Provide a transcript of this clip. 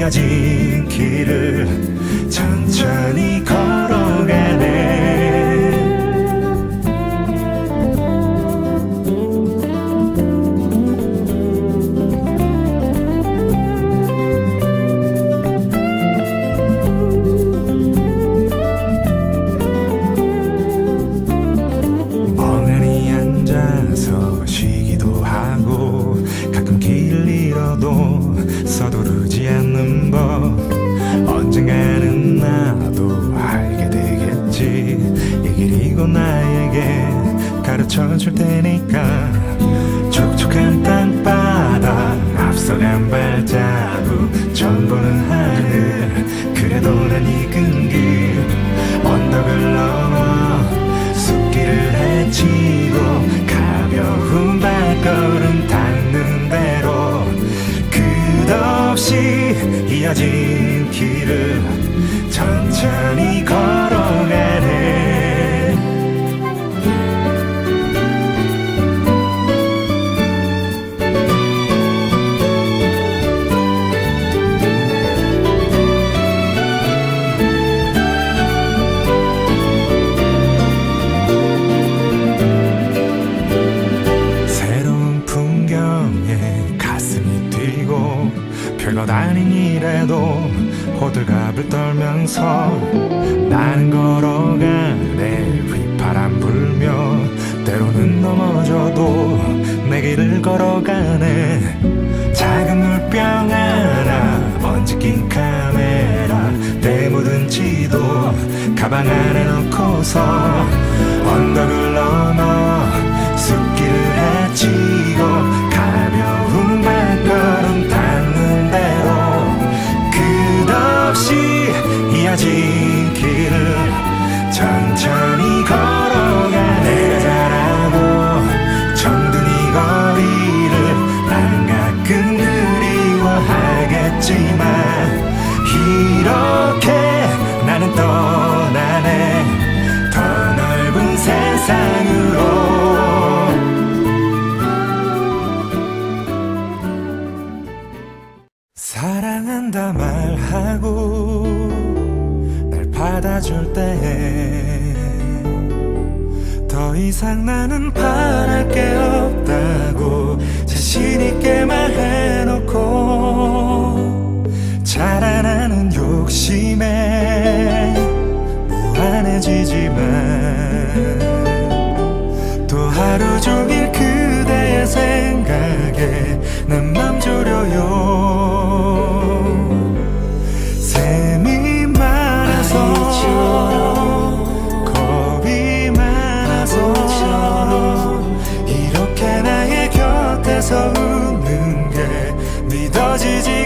이 이어진 길을 천천히 곧 나에게 가르쳐 줄 테니까. 촉촉한 땅바닥 앞서간 발자국 보는 하늘. 그래도 난 익은 길 언덕을 넘어 숲길을 헤치고 가벼운 발걸음 닿는 대로 끝없이 이어진 길을 천천히 걸어가 풍경에 가슴이 뛰고 별것 아닌 일에도 호들갑을 떨면서 나는 걸어가네. 휘파람 불며 때로는 넘어져도 내 길을 걸어가네. 작은 물병 하나 먼지 낀 카메라 때 묻은 지도 가방 안에 넣고서 없이 이어진 길을 천천히 걸어가 내가 잘하고 정든 이 거리를 나는 가끔 그리워하겠지만 이렇게 나는 떠나네. 더 넓은 세상 사랑한다 말하고 날 받아줄 때더 이상 나는 바랄 게 없다고 자신 있게 말해놓고 서는 게 믿어지지